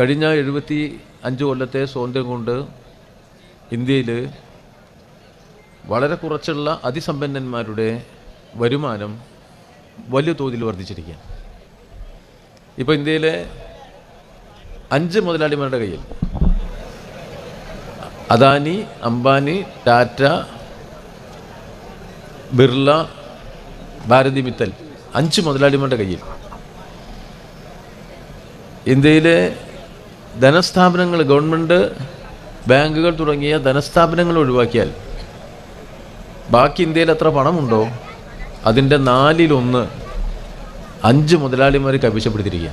കഴിഞ്ഞ എഴുപത്തി അഞ്ച് കൊല്ലത്തെ സ്വാതന്ത്ര്യം കൊണ്ട് ഇന്ത്യയിൽ വളരെ കുറച്ചുള്ള അതിസമ്പന്നന്മാരുടെ വരുമാനം വലിയ തോതിൽ വർദ്ധിച്ചിരിക്കുകയാണ്. ഇപ്പോൾ ഇന്ത്യയിലെ അഞ്ച് മുതലാളിമാരുടെ കയ്യിൽ അദാനി അംബാനി ടാറ്റ ബിർള ഭാരതി മിത്തൽ അഞ്ച് മുതലാളിമാരുടെ കയ്യിൽ. ഇന്ത്യയിലെ ധനസ്ഥാപനങ്ങൾ ഗവൺമെന്റ് ബാങ്കുകൾ തുടങ്ങിയ ധനസ്ഥാപനങ്ങൾ ഒഴിവാക്കിയാൽ ബാക്കി ഇന്ത്യയിൽ എത്ര പണമുണ്ടോ അതിന്റെ നാലിലൊന്ന് അഞ്ച് മുതലാളിമാർ കൈവശപ്പെടുത്തിയിരിക്കുക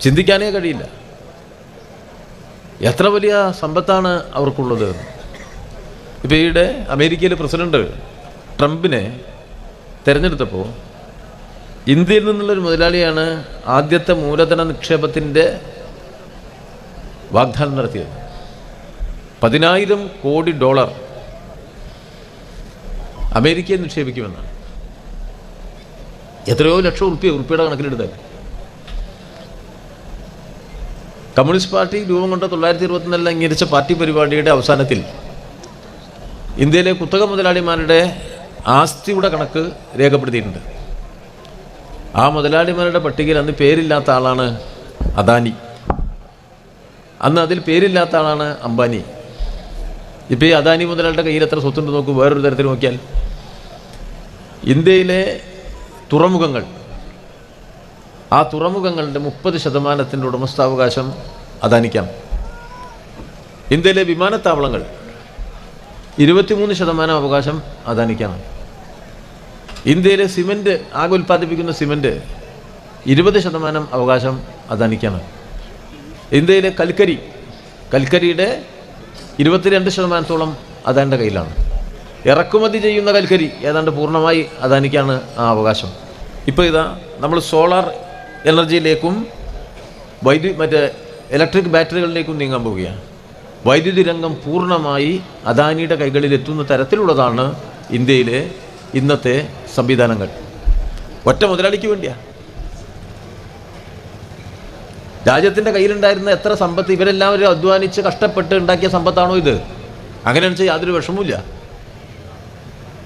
ചിന്തിക്കാനേ കഴിയില്ല. എത്ര വലിയ സമ്പത്താണ് അവർക്കുള്ളത്? ഇപ്പോൾ ഈയിടെ അമേരിക്കയിലെ പ്രസിഡന്റ് ട്രംപിനെ തിരഞ്ഞെടുത്തപ്പോൾ ഇന്ത്യയിൽ നിന്നുള്ളൊരു മുതലാളിയാണ് ആദ്യത്തെ മൂലധന നിക്ഷേപത്തിന്റെ വാഗ്ദാനം നടത്തിയത്. പതിനായിരം കോടി ഡോളർ അമേരിക്കയിൽ നിക്ഷേപിക്കുമെന്നാണ്. എത്രയോ ലക്ഷം ഉറുപ്പ്യ ഉറുപ്പിയുടെ കണക്കിലെടുത്താൽ കമ്മ്യൂണിസ്റ്റ് പാർട്ടി രൂപം കൊണ്ട തൊള്ളായിരത്തി ഇരുപത്തിനാലിൽ അംഗീകരിച്ച പാർട്ടി പരിപാടിയുടെ അവസാനത്തിൽ ഇന്ത്യയിലെ കുത്തക മുതലാളിമാരുടെ ആസ്തിയുടെ കണക്ക് രേഖപ്പെടുത്തിയിട്ടുണ്ട്. ആ മുതലാളിമാരുടെ പട്ടികയിൽ അന്ന് പേരില്ലാത്ത ആളാണ് അദാനി. അന്ന് അതിൽ പേരില്ലാത്ത ആളാണ് അംബാനി. ഇപ്പോൾ ഈ അദാനി മുതലാളിയുടെ കയ്യിൽ എത്ര സ്വത്തുണ്ട് നോക്കൂ വേറൊരു തരത്തിൽ നോക്കിയാൽ. ഇന്ത്യയിലെ തുറമുഖങ്ങൾ ആ തുറമുഖങ്ങളുടെ മുപ്പത് ശതമാനത്തിന്റെ ഉടമസ്ഥാവകാശം അദാനിക്കാം. ഇന്ത്യയിലെ വിമാനത്താവളങ്ങൾ ഇരുപത്തിമൂന്ന് ശതമാനം അവകാശം അദാനിക്കാണ് ഇന്ത്യയിലെ സിമന്റ് ആകെ ഉൽപ്പാദിപ്പിക്കുന്ന സിമന്റ് ഇരുപത് ശതമാനം അവകാശം അദാനിക്കാണ് ഇന്ത്യയിലെ കൽക്കരി. കൽക്കരിയുടെ ഇരുപത്തിരണ്ട് ശതമാനത്തോളം അദാനിന്റെ കയ്യിലാണ്. ഇറക്കുമതി ചെയ്യുന്ന കൽക്കരി ഏതാണ്ട് പൂർണമായി അദാനിക്കാണ് ആ അവകാശം. ഇപ്പോൾ ഇതാ നമ്മൾ സോളാർ എനർജിയിലേക്കും വൈദ്യുതി മറ്റേ ഇലക്ട്രിക് ബാറ്ററികളിലേക്കും നീങ്ങാൻ പോവുകയാണ്. വൈദ്യുതി രംഗം പൂർണമായി അദാനിയുടെ കൈകളിൽ എത്തുന്ന തരത്തിലുള്ളതാണ് ഇന്ത്യയിലെ ഇന്നത്തെ സംവിധാനങ്ങൾ. ഒറ്റ മുതലാളിക്ക് വേണ്ടിയാണ് രാജ്യത്തിന്റെ കയ്യിലുണ്ടായിരുന്ന എത്ര സമ്പത്ത് ഇവരെല്ലാവരും അധ്വാനിച്ച് കഷ്ടപ്പെട്ട് ഉണ്ടാക്കിയ സമ്പത്താണോ ഇത്? അങ്ങനെ വെച്ചാൽ യാതൊരു വിഷമവുമില്ല.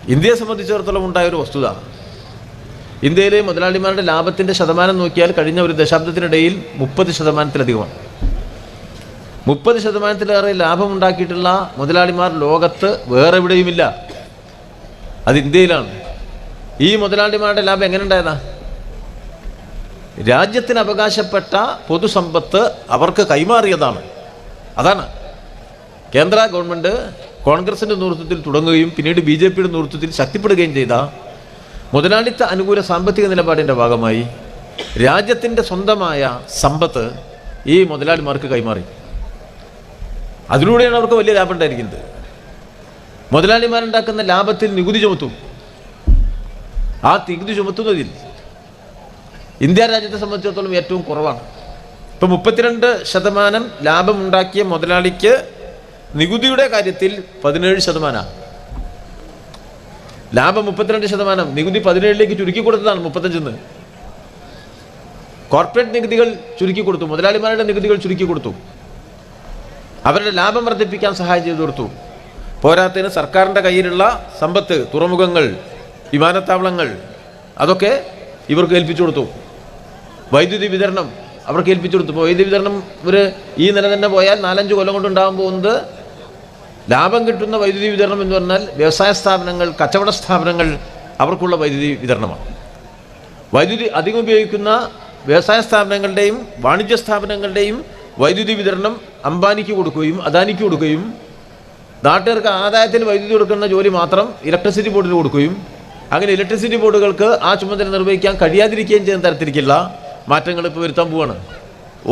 ഇന്ത്യയെ സംബന്ധിച്ചിടത്തോളം ഉണ്ടായ ഒരു വസ്തുത. ഇന്ത്യയിലെ മുതലാളിമാരുടെ ലാഭത്തിന്റെ ശതമാനം നോക്കിയാൽ കഴിഞ്ഞ ഒരു ദശാബ്ദത്തിനിടയിൽ മുപ്പത് ശതമാനത്തിലധികമാണ്. മുപ്പത് ശതമാനത്തിലേറെ ലാഭം ഉണ്ടാക്കിയിട്ടുള്ള മുതലാളിമാർ ലോകത്ത് വേറെ എവിടെയുമില്ല. അത് ഇന്ത്യയിലാണ്. ഈ മുതലാളിമാരുടെ ലാഭം എങ്ങനെ ഉണ്ടായതാ? രാജ്യത്തിന് അവകാശപ്പെട്ട പൊതുസമ്പത്ത് അവർക്ക് കൈമാറിയതാണ്. അതാണ്. കേന്ദ്ര ഗവൺമെന്റ് കോൺഗ്രസിന്റെ നേതൃത്വത്തിൽ തുടങ്ങുകയും പിന്നീട് ബി ജെ പിയുടെ നേതൃത്വത്തിൽ ശക്തിപ്പെടുകയും ചെയ്ത മുതലാളിത്ത അനുകൂല സാമ്പത്തിക നിലപാടിന്റെ ഭാഗമായി രാജ്യത്തിന്റെ സ്വന്തമായ സമ്പത്ത് ഈ മുതലാളിമാർക്ക് കൈമാറി. അതിലൂടെയാണ് അവർക്ക് വലിയ ലാഭം ഉണ്ടായിരിക്കുന്നത്. മുതലാളിമാരുണ്ടാക്കുന്ന ലാഭത്തിൽ നികുതി ചുമത്തും. ആ നികുതി ചുമത്തുന്നതിൽ ഇന്ത്യ രാജ്യത്തെ സംബന്ധിച്ചിടത്തോളം ഏറ്റവും കുറവാണ്. ഇപ്പം മുപ്പത്തിരണ്ട് ശതമാനം ലാഭമുണ്ടാക്കിയ മുതലാളിക്ക് നികുതിയുടെ കാര്യത്തിൽ പതിനേഴ് ശതമാനമാണ് ലാഭം മുപ്പത്തിരണ്ട് ശതമാനം നികുതി പതിനേഴിലേക്ക് ചുരുക്കി കൊടുത്തതാണ് മുപ്പത്തഞ്ചിന്ന്. കോർപ്പറേറ്റ് നികുതികൾ ചുരുക്കി കൊടുത്തു മുതലാളിമാരുടെ നികുതികൾ ചുരുക്കി കൊടുത്തു. അവരുടെ ലാഭം വർദ്ധിപ്പിക്കാൻ സഹായം ചെയ്തു കൊടുത്തു. പോരാത്തതിന് സർക്കാരിന്റെ കയ്യിലുള്ള സമ്പത്ത് തുറമുഖങ്ങൾ വിമാനത്താവളങ്ങൾ അതൊക്കെ ഇവർക്ക് ഏൽപ്പിച്ചു കൊടുത്തു. വൈദ്യുതി വിതരണം അവർക്ക് ഏൽപ്പിച്ചു കൊടുത്തു. ഇപ്പോൾ വൈദ്യുതി വിതരണം ഒരു ഈ നില തന്നെ പോയാൽ നാലഞ്ച് കൊല്ലം കൊണ്ടുണ്ടാകാൻ പോകുന്നത് ലാഭം കിട്ടുന്ന വൈദ്യുതി വിതരണം എന്ന് പറഞ്ഞാൽ വ്യവസായ സ്ഥാപനങ്ങൾ കച്ചവട സ്ഥാപനങ്ങൾ അവർക്കുള്ള വൈദ്യുതി വിതരണമാണ്. വൈദ്യുതി അധികം ഉപയോഗിക്കുന്ന വ്യവസായ സ്ഥാപനങ്ങളുടെയും വാണിജ്യ സ്ഥാപനങ്ങളുടെയും വൈദ്യുതി വിതരണം അംബാനിക്ക് കൊടുക്കുകയും അദാനിക്ക് കൊടുക്കുകയും നാട്ടുകാർക്ക് ആദായത്തിൽ വൈദ്യുതി കൊടുക്കുന്ന ജോലി മാത്രം ഇലക്ട്രിസിറ്റി ബോർഡിന് കൊടുക്കുകയും അങ്ങനെ ഇലക്ട്രിസിറ്റി ബോർഡുകൾക്ക് ആ ചുമതല നിർവഹിക്കാൻ കഴിയാതിരിക്കുകയും ചെയ്യുന്ന തരത്തിലേക്കുള്ള മാറ്റങ്ങൾ ഇപ്പോൾ വരുത്താൻ പോവാണ്.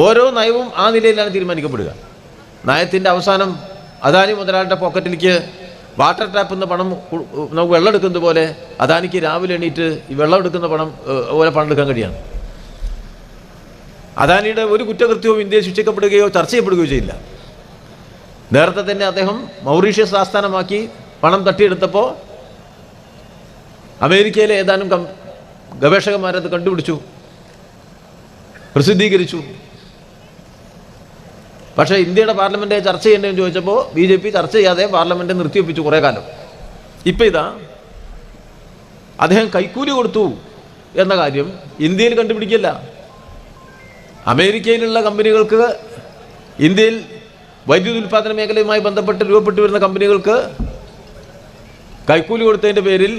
ഓരോ നയവും ആ നിലയിലാണ് തീരുമാനിക്കപ്പെടുക. നയത്തിന്റെ അവസാനം അദാനി മുതലാളിയുടെ പോക്കറ്റിലേക്ക് വാട്ടർ ടാപ്പിൽ നിന്ന് പണം നമുക്ക് വെള്ളം എടുക്കുന്നത് പോലെ അദാനിക്ക് രാവിലെ എണീറ്റ് ഈ വെള്ളം എടുക്കുന്ന പണം പോലെ പണം എടുക്കാൻ കഴിയാണ്. അദാനിയുടെ ഒരു കുറ്റകൃത്യവും ഇന്ത്യയിൽ ശിക്ഷിക്കപ്പെടുകയോ ചർച്ച ചെയ്യപ്പെടുകയോ ചെയ്യില്ല. നേരത്തെ തന്നെ അദ്ദേഹം മൗറീഷ്യസ് ആസ്ഥാനമാക്കി പണം തട്ടിയെടുത്തപ്പോൾ അമേരിക്കയിലെ ഏതാനും ഗവേഷകന്മാരത് കണ്ടുപിടിച്ചു. പ്രസിദ്ധീകരിച്ചു. പക്ഷേ ഇന്ത്യയുടെ പാർലമെന്റ് ചർച്ച ചെയ്യേണ്ടതെന്ന് ചോദിച്ചപ്പോൾ ബി ജെ പി ചർച്ച ചെയ്യാതെ പാർലമെന്റ് നിർത്തിവെപ്പിച്ചു കുറേ കാലം. ഇപ്പം ഇതാ അദ്ദേഹം കൈക്കൂലി കൊടുത്തു എന്ന കാര്യം ഇന്ത്യയിൽ കണ്ടുപിടിക്കില്ല. അമേരിക്കയിലുള്ള കമ്പനികൾക്ക് ഇന്ത്യയിൽ വൈദ്യുതി ഉൽപ്പാദന മേഖലയുമായി ബന്ധപ്പെട്ട് രൂപപ്പെട്ടു വരുന്ന കമ്പനികൾക്ക് കൈക്കൂലി കൊടുത്തതിന്റെ പേരിൽ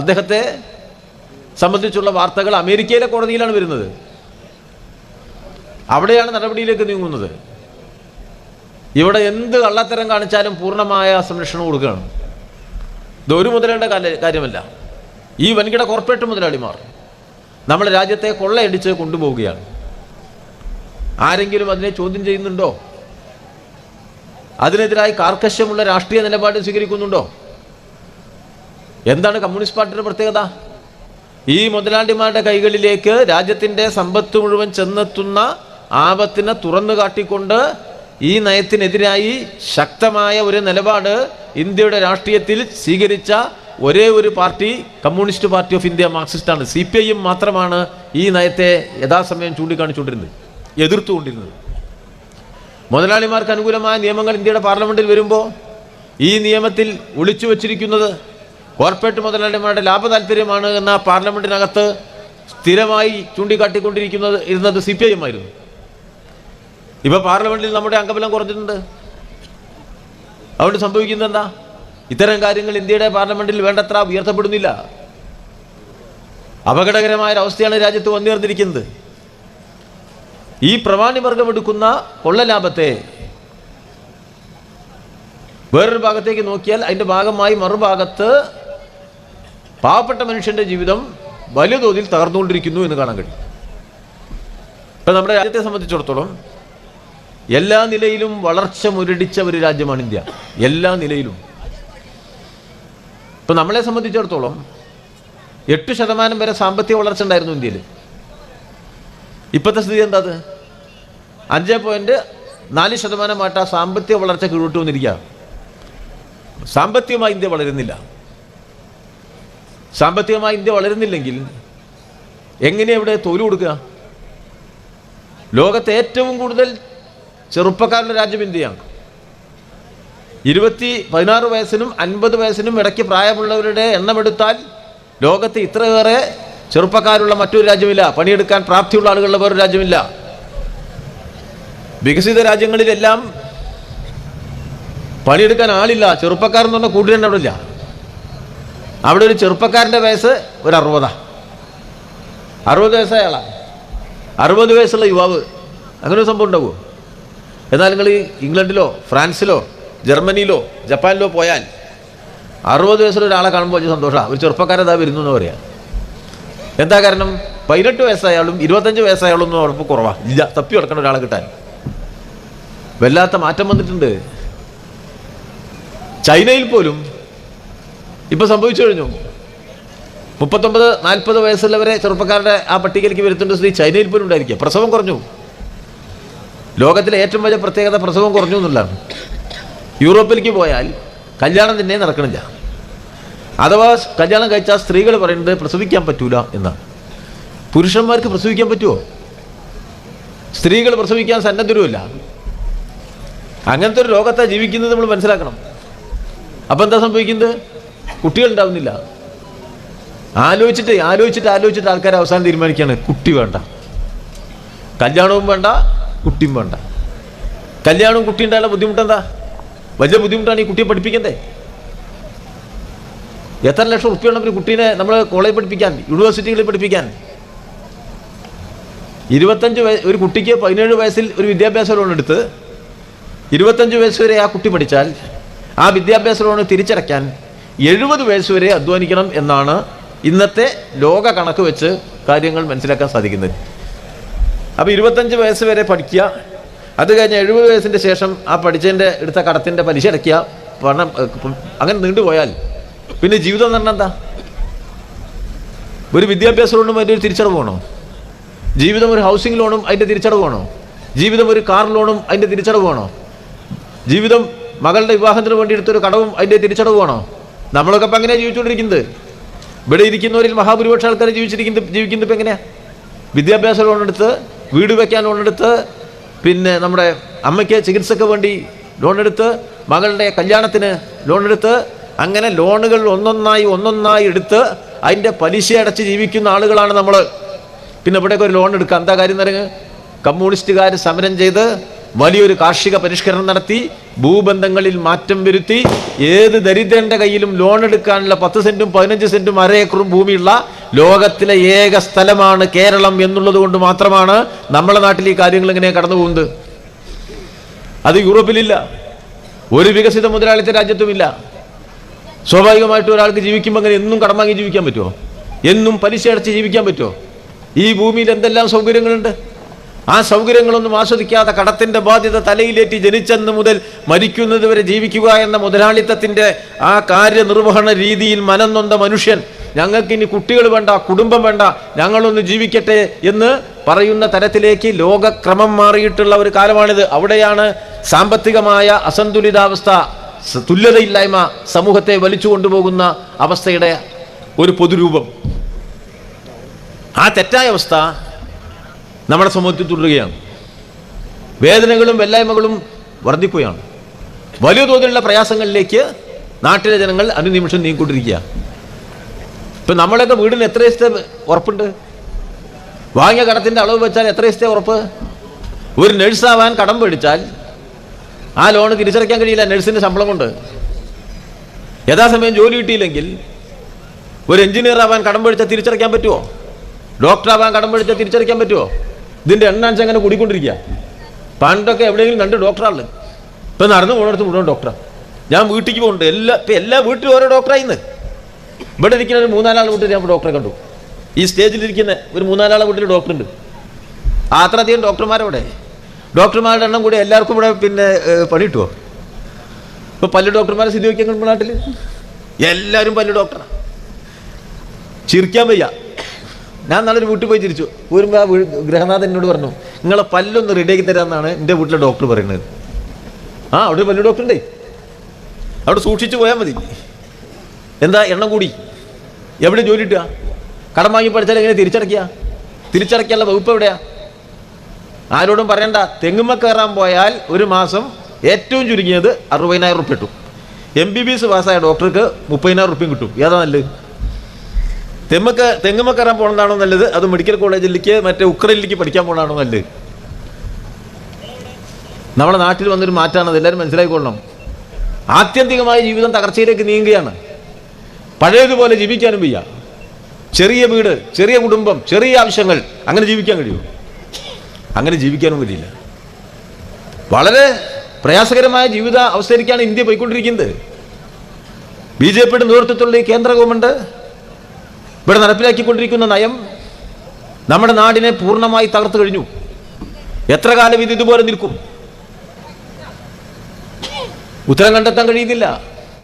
അദ്ദേഹത്തെ സംബന്ധിച്ചുള്ള വാർത്തകൾ അമേരിക്കയിലെ കോടതിയിലാണ് വരുന്നത്. അവിടെയാണ് നടപടിയിലേക്ക് നീങ്ങുന്നത്. ഇവിടെ എന്ത് കള്ളത്തരം കാണിച്ചാലും പൂർണമായ സംരക്ഷണം കൊടുക്കുകയാണ്. ഇത് ഒരു മുതലേണ്ട കാര്യമല്ല. ഈ വൻകിട കോർപ്പറേറ്റ് മുതലാളിമാർ നമ്മുടെ രാജ്യത്തെ കൊള്ളയടിച്ച് കൊണ്ടുപോവുകയാണ്. ആരെങ്കിലും അതിനെ ചോദ്യം ചെയ്യുന്നുണ്ടോ? അതിനെതിരായി കാർക്കശ്യമുള്ള രാഷ്ട്രീയ നിലപാട് സ്വീകരിക്കുന്നുണ്ടോ? എന്താണ് കമ്മ്യൂണിസ്റ്റ് പാർട്ടിയുടെ പ്രത്യേകത? ഈ മുതലാളിമാരുടെ കൈകളിലേക്ക് രാജ്യത്തിന്റെ സമ്പത്ത് മുഴുവൻ ചെന്നെത്തുന്ന ആപത്തിനെ തുറന്നു കാട്ടിക്കൊണ്ട് ഈ നയത്തിനെതിരായി ശക്തമായ ഒരു നിലപാട് ഇന്ത്യയുടെ രാഷ്ട്രീയത്തിൽ സ്വീകരിച്ച ഒരേ ഒരു party communist party of India മാർക്സിസ്റ്റാണ്. C P I M മാത്രമാണ് ഈ നയത്തെ യഥാസമയം ചൂണ്ടിക്കാണിച്ചുകൊണ്ടിരുന്നത് എതിർത്തുകൊണ്ടിരുന്നത്. മുതലാളിമാർക്ക് അനുകൂലമായ നിയമങ്ങൾ ഇന്ത്യയുടെ പാർലമെന്റിൽ വരുമ്പോൾ ഈ നിയമത്തിൽ ഒളിച്ചു വച്ചിരിക്കുന്നത് കോർപ്പറേറ്റ് മുതലാളിമാരുടെ ലാഭ താല്പര്യമാണ് എന്ന പാർലമെന്റിനകത്ത് സ്ഥിരമായി ചൂണ്ടിക്കാട്ടിക്കൊണ്ടിരിക്കുന്നത് ഇരുന്നത് സി പി ഐ എം ആയിരുന്നു ഇപ്പോൾ പാർലമെന്റിൽ നമ്മുടെ അംഗബലം കുറഞ്ഞിട്ടുണ്ട്. അതുകൊണ്ട് സംഭവിക്കുന്നത് എന്താ? ഇത്തരം കാര്യങ്ങൾ ഇന്ത്യയുടെ പാർലമെന്റിൽ വേണ്ടത്ര ഉയർത്തപ്പെടുന്നില്ല. അപകടകരമായ ഒരവസ്ഥയാണ് രാജ്യത്ത് വന്നുയർന്നിരിക്കുന്നത്. ഈ പ്രമാണിവർഗം എടുക്കുന്ന കൊള്ളലാഭത്തെ വേറൊരു ഭാഗത്തേക്ക് നോക്കിയാൽ അതിന്റെ ഭാഗമായി മറുഭാഗത്ത് പാവപ്പെട്ട മനുഷ്യന്റെ ജീവിതം വലിയ തോതിൽ തകർന്നുകൊണ്ടിരിക്കുന്നു എന്ന് കാണാൻ കഴിയും. ഇപ്പം നമ്മുടെ രാജ്യത്തെ സംബന്ധിച്ചിടത്തോളം എല്ലാ നിലയിലും വളർച്ച മുരടിച്ച ഒരു രാജ്യമാണ് ഇന്ത്യ. എല്ലാ നിലയിലും. ഇപ്പം നമ്മളെ സംബന്ധിച്ചിടത്തോളം എട്ട് ശതമാനം വരെ സാമ്പത്തിക വളർച്ച ഉണ്ടായിരുന്നു ഇന്ത്യയിൽ. ഇപ്പോഴത്തെ സ്ഥിതി എന്താ അത് അഞ്ച് പോയിന്റ് നാല് ശതമാനമായിട്ട് ആ സാമ്പത്തിക വളർച്ച കീഴോട്ട് വന്നിരിക്കുക സാമ്പത്തികമായി ഇന്ത്യ വളരുന്നില്ല. സാമ്പത്തികമായി ഇന്ത്യ വളരുന്നില്ലെങ്കിൽ എങ്ങനെ ഇവിടെ തൊഴിൽ കൊടുക്കുക? ലോകത്തെ ഏറ്റവും കൂടുതൽ ചെറുപ്പക്കാരുടെ രാജ്യം ഇന്ത്യയാണ് ഇരുപത്തി പതിനാറ് വയസ്സിനും അൻപത് വയസ്സിനും ഇടയ്ക്ക് പ്രായമുള്ളവരുടെ എണ്ണമെടുത്താൽ ലോകത്ത് ഇത്രയേറെ ചെറുപ്പക്കാരുള്ള മറ്റൊരു രാജ്യമില്ല. പണിയെടുക്കാൻ പ്രാപ്തിയുള്ള ആളുകളുള്ള വേറൊരു രാജ്യമില്ല. വികസിത രാജ്യങ്ങളിലെല്ലാം പണിയെടുക്കാൻ ആളില്ല. ചെറുപ്പക്കാരെന്ന് പറഞ്ഞാൽ കൂടുതൽ അവിടെ ഇല്ല. അവിടെ ഒരു ചെറുപ്പക്കാരന്റെ വയസ്സ് ഒരു അറുപതാ. അറുപത് വയസ്സായ ആളാണ് അറുപത് വയസ്സുള്ള യുവാവ്. അങ്ങനെ ഒരു സംഭവം ഉണ്ടാവുമോ? എന്നാൽ നിങ്ങൾ ഇംഗ്ലണ്ടിലോ ഫ്രാൻസിലോ ജർമ്മനിയിലോ ജപ്പാനിലോ പോയാൽ അറുപത് വയസ്സുള്ള ഒരാളെ കാണുമ്പോൾ വലിയ സന്തോഷമാണ് ഒരു ചെറുപ്പക്കാരതാ വരുന്നു എന്ന് പറയാം. എന്താ കാരണം? പതിനെട്ട് വയസ്സായാലും ഇരുപത്തഞ്ച് വയസ്സായാലും ഒന്നും ഉറപ്പ് കുറവാണ് ഇല്ല തപ്പി കിടക്കണം ഒരാളെ കിട്ടാൻ. വല്ലാത്ത മാറ്റം വന്നിട്ടുണ്ട്. ചൈനയിൽ പോലും ഇപ്പം സംഭവിച്ചു കഴിഞ്ഞു. മുപ്പത്തൊമ്പത് നാൽപ്പത് വയസ്സുള്ളവരെ ചെറുപ്പക്കാരുടെ ആ പട്ടികയിലേക്ക് വരുത്തേണ്ട സ്ത്രീ ചൈനയിൽ പോലും ഉണ്ടായിരിക്കുക. പ്രസവം കുറഞ്ഞു. ലോകത്തിലെ ഏറ്റവും വലിയ പ്രത്യേകത പ്രസവം കുറഞ്ഞു എന്നുള്ളതാണ്. യൂറോപ്പിലേക്ക് പോയാൽ കല്യാണം തന്നെ നടക്കണില്ല. അഥവാ കല്യാണം കഴിച്ചാൽ സ്ത്രീകൾ പറയുന്നത് പ്രസവിക്കാൻ പറ്റൂല എന്നാണ്. പുരുഷന്മാർക്ക് പ്രസവിക്കാൻ പറ്റുമോ സ്ത്രീകൾ പ്രസവിക്കാൻ സന്നദ്ധരുമില്ല. അങ്ങനത്തെ ഒരു ലോകത്തെ ജീവിക്കുന്നത് നമ്മൾ മനസ്സിലാക്കണം. അപ്പം എന്താ സംഭവിക്കുന്നത്? കുട്ടികൾ ഉണ്ടാവുന്നില്ല ആലോചിച്ചിട്ട് ആലോചിച്ചിട്ട് ആലോചിച്ചിട്ട് ആൾക്കാർ അവസാനം തീരുമാനിക്കുകയാണ് കുട്ടി വേണ്ട. കല്യാണവും വേണ്ട കുട്ടിയും വേണ്ട. കല്യാണവും കുട്ടി ഉണ്ടായാലും ബുദ്ധിമുട്ടെന്താ? വലിയ ബുദ്ധിമുട്ടാണ് ഈ കുട്ടിയെ പഠിപ്പിക്കണ്ടേ? എത്ര ലക്ഷം റുപ്യാണ് ഒരു കുട്ടീനെ നമ്മൾ കോളേജ് പഠിപ്പിക്കാൻ യൂണിവേഴ്സിറ്റികളിൽ പഠിപ്പിക്കാൻ? ഇരുപത്തഞ്ച് വയസ്സ് ഒരു കുട്ടിക്ക് പതിനേഴ് വയസ്സിൽ ഒരു വിദ്യാഭ്യാസ ലോൺ എടുത്ത് ഇരുപത്തഞ്ച് വയസ്സ് വരെ ആ കുട്ടി പഠിച്ചാൽ ആ വിദ്യാഭ്യാസ ലോൺ തിരിച്ചടയ്ക്കാൻ എഴുപത് വയസ്സ് വരെ അധ്വാനിക്കണം എന്നാണ് ഇന്നത്തെ ലോക കണക്ക് വെച്ച് കാര്യങ്ങൾ മനസ്സിലാക്കാൻ സാധിക്കുന്നത്. അപ്പോൾ ഇരുപത്തഞ്ച് വയസ്സ് വരെ പഠിക്കുക. അത് കഴിഞ്ഞ് എഴുപത് വയസ്സിന്റെ ശേഷം ആ പഠിച്ചതിന്റെ എടുത്ത കടത്തിന്റെ പലിശ അടയ്ക്കുക. പണം അങ്ങനെ നീണ്ടുപോയാൽ പിന്നെ ജീവിതം എന്ന് പറഞ്ഞാൽ എന്താ? ഒരു വിദ്യാഭ്യാസ ലോണും അതിന്റെ ഒരു തിരിച്ചടവ് വേണോ? ജീവിതം ഒരു ഹൗസിംഗ് ലോണും അതിന്റെ തിരിച്ചടവ് വേണോ? ജീവിതം ഒരു കാർ ലോണും അതിന്റെ തിരിച്ചടവ് വേണോ? ജീവിതം മകളുടെ വിവാഹത്തിന് വേണ്ടി എടുത്തൊരു കടവും അതിന്റെ തിരിച്ചടവ് വേണോ? നമ്മളൊക്കെ ഇപ്പം എങ്ങനെയാണ് ജീവിച്ചുകൊണ്ടിരിക്കുന്നത്? ഇവിടെ ഇരിക്കുന്നവരിൽ മഹാഭൂരിപക്ഷ ആൾക്കാർ ജീവിച്ചിരിക്കുന്നത് ജീവിക്കുന്നത് ഇപ്പം എങ്ങനെയാണ് വിദ്യാഭ്യാസ ലോൺ എടുത്ത് വീട് വയ്ക്കാൻ ലോൺ എടുത്ത് പിന്നെ നമ്മുടെ അമ്മയ്ക്ക് ചികിത്സയ്ക്ക് വേണ്ടി ലോൺ എടുത്ത് മകളുടെ കല്യാണത്തിന് ലോൺ എടുത്ത് അങ്ങനെ ലോണുകൾ ഒന്നൊന്നായി ഒന്നൊന്നായി എടുത്ത് അതിന്റെ പലിശ അടച്ച് ജീവിക്കുന്ന ആളുകളാണ് നമ്മൾ പിന്നെ ഇവിടെയൊക്കെ ഒരു ലോൺ എടുക്കുക എന്താ കാര്യം എന്ന് കമ്മ്യൂണിസ്റ്റുകാർ സമരം ചെയ്ത് വലിയൊരു കാർഷിക പരിഷ്കരണം നടത്തി ഭൂബന്ധങ്ങളിൽ മാറ്റം വരുത്തി ഏത് ദരിദ്രന്റെ കയ്യിലും ലോൺ എടുക്കാനുള്ള പത്ത് സെന്റും പതിനഞ്ച് സെന്റും അര ഏക്കറും ഭൂമിയുള്ള ലോകത്തിലെ ഏക സ്ഥലമാണ് കേരളം എന്നുള്ളത് കൊണ്ട് മാത്രമാണ് നമ്മളെ നാട്ടിൽ ഈ കാര്യങ്ങൾ ഇങ്ങനെ കടന്നു പോകുന്നത്. അത് യൂറോപ്പിലില്ല. ഒരു വികസിത മുതലാളിത്ത രാജ്യത്തുമില്ല. സ്വാഭാവികമായിട്ട് ഒരാൾക്ക് ജീവിക്കുമ്പോൾ അങ്ങനെ എന്നും കടം വാങ്ങി ജീവിക്കാൻ പറ്റുമോ? എന്നും പലിശ അടച്ച് ജീവിക്കാൻ പറ്റുമോ? ഈ ഭൂമിയിൽ എന്തെല്ലാം സൗകര്യങ്ങളുണ്ട്? ആ സൗകര്യങ്ങളൊന്നും ആസ്വദിക്കാതെ കടത്തിന്റെ ബാധ്യത തലയിലേറ്റി ജനിച്ചെന്ന് മുതൽ മരിക്കുന്നത് വരെ ജീവിക്കുക എന്ന മുതലാളിത്തത്തിന്റെ ആ കാര്യനിർവഹണ രീതിയിൽ മനം മനുഷ്യൻ. ഞങ്ങൾക്ക് ഇനി കുട്ടികൾ വേണ്ട കുടുംബം വേണ്ട ഞങ്ങളൊന്ന് ജീവിക്കട്ടെ എന്ന് പറയുന്ന തരത്തിലേക്ക് ലോകക്രമം മാറിയിട്ടുള്ള ഒരു കാലമാണിത്. അവിടെയാണ് സാമ്പത്തികമായ അസന്തുലിതാവസ്ഥ തുല്യതയില്ലായ്മ സമൂഹത്തെ വലിച്ചു കൊണ്ടുപോകുന്ന അവസ്ഥയുടെ ഒരു പൊതുരൂപം. ആ തെറ്റായ അവസ്ഥ നമ്മുടെ സമൂഹത്തിൽ തുടരുകയാണ്. വേദനകളും വെല്ലായ്മകളും വർദ്ധിക്കുകയാണ്. വലിയ തോതിലുള്ള പ്രയാസങ്ങളിലേക്ക് നാട്ടിലെ ജനങ്ങൾ അനുനിമിഷം നീങ്ങിക്കൊണ്ടിരിക്കുക ഇപ്പം നമ്മളൊക്കെ വീടിന് എത്ര ദിവസത്തെ ഉറപ്പുണ്ട്? വാങ്ങിയ കടത്തിന്റെ അളവ് വെച്ചാൽ എത്ര ദിവസത്തെ ഉറപ്പ്? ഒരു നഴ്സാവാൻ കടം പേടിച്ചാൽ ആ ലോൺ തിരിച്ചടയ്ക്കാൻ കഴിയില്ല നഴ്സിന്റെ ശമ്പളം കൊണ്ട്. യഥാസമയം ജോലി കിട്ടിയില്ലെങ്കിൽ ഒരു എഞ്ചിനീയർ ആവാൻ കടം പേടിച്ചാൽ തിരിച്ചടയ്ക്കാൻ പറ്റുമോ ഡോക്ടർ ആവാൻ കടം പേടിച്ചാൽ തിരിച്ചടയ്ക്കാൻ പറ്റുമോ ഇതിന്റെ എണ്ണാൻസ് അങ്ങനെ കൂടിക്കൊണ്ടിരിക്കുക. പണ്ടൊക്കെ എവിടെയെങ്കിലും രണ്ട് ഡോക്ടറാണ് ഇപ്പം നടന്നു പോകുന്നിടത്ത് മുഴുവൻ ഡോക്ടറാണ് ഞാൻ വീട്ടിലേക്ക് പോകുന്നുണ്ട്. എല്ലാ ഇപ്പം എല്ലാ വീട്ടിലും ഓരോ ഡോക്ടറായിന്ന്. ഇവിടെ ഇരിക്കുന്ന ഒരു മൂന്നാലാൾ വീട്ടിൽ ഞാൻ ഡോക്ടറെ കണ്ടു. ഈ സ്റ്റേജിലിരിക്കുന്ന ഒരു മൂന്നാലാളെ വീട്ടിൽ ഡോക്ടറുണ്ട്. അത്രയധികം ഡോക്ടർമാരവിടെ. ഡോക്ടർമാരുടെ എണ്ണം കൂടി എല്ലാവർക്കും ഇവിടെ പിന്നെ പണി കിട്ടുമോ ഇപ്പൊ പല്ല് ഡോക്ടർമാരെ സ്ഥിതി വയ്ക്കാൻ നമ്മുടെ നാട്ടിൽ എല്ലാവരും പല്ല് ഡോക്ടറാണ് ചിരിക്കാൻ വയ്യ. ഞാൻ നല്ലൊരു വീട്ടിൽ പോയി ചിരിച്ചു. വരുമ്പോൾ ആ ഗൃഹനാഥൻ എന്നോട് പറഞ്ഞു നിങ്ങളെ പല്ലൊന്ന് റെഡിയാക്കി തരാമെന്നാണ് എന്റെ വീട്ടിലെ ഡോക്ടർ പറയുന്നത്. ആ അവിടെ പല്ല് ഡോക്ടർ ഉണ്ടേ. അവിടെ സൂക്ഷിച്ചു പോയാൽ മതി. എന്താ എണ്ണം കൂടി? എവിടെ ജോലി കിട്ടുക? കടം വാങ്ങി പഠിച്ചാൽ എങ്ങനെ തിരിച്ചടയ്ക്കുക? തിരിച്ചടയ്ക്കാനുള്ള വകുപ്പ് എവിടെയാ? ആരോടും പറയണ്ട. തെങ്ങുമ്മ കയറാൻ പോയാൽ ഒരു മാസം ഏറ്റവും ചുരുങ്ങിയത് അറുപതിനായിരം റുപ്യ കിട്ടും. എം ബി ബി എസ് പാസ്സായ ഡോക്ടർക്ക് മുപ്പതിനായിരം റുപ്യം കിട്ടും. ഏതാ നല്ലത്? തെമ്മക്ക് തെങ്ങുമ്മ കയറാൻ പോകണതാണോ നല്ലത്? അത് മെഡിക്കൽ കോളേജിലേക്ക് മറ്റേ ഉക്രൈനിലേക്ക് പഠിക്കാൻ പോകണതാണോ നല്ലത്? നമ്മുടെ നാട്ടിൽ വന്നൊരു മാറ്റമാണ് അതെല്ലാവരും മനസ്സിലാക്കിക്കൊള്ളണം ആത്യന്തികമായ ജീവിതം തകർച്ചയിലേക്ക് നീങ്ങുകയാണ്. പഴയതുപോലെ ജീവിക്കാനും വയ്യ. ചെറിയ വീട് ചെറിയ കുടുംബം ചെറിയ ആവശ്യങ്ങൾ അങ്ങനെ ജീവിക്കാൻ കഴിയുമോ? അങ്ങനെ ജീവിക്കാനും കഴിയില്ല. വളരെ പ്രയാസകരമായ ജീവിത അവസ്ഥയിലേക്കാണ് ഇന്ത്യ പോയിക്കൊണ്ടിരിക്കുന്നത്. ബി ജെ പിയുടെ നേതൃത്വത്തിലുള്ള ഈ കേന്ദ്ര ഗവൺമെന്റ് ഇവിടെ നടപ്പിലാക്കിക്കൊണ്ടിരിക്കുന്ന നയം നമ്മുടെ നാടിനെ പൂർണമായി തകർത്തു കഴിഞ്ഞു. എത്ര കാലം ഇത് ഇതുപോലെ നിൽക്കും? ഉത്തരം കണ്ടെത്താൻ കഴിയുന്നില്ല.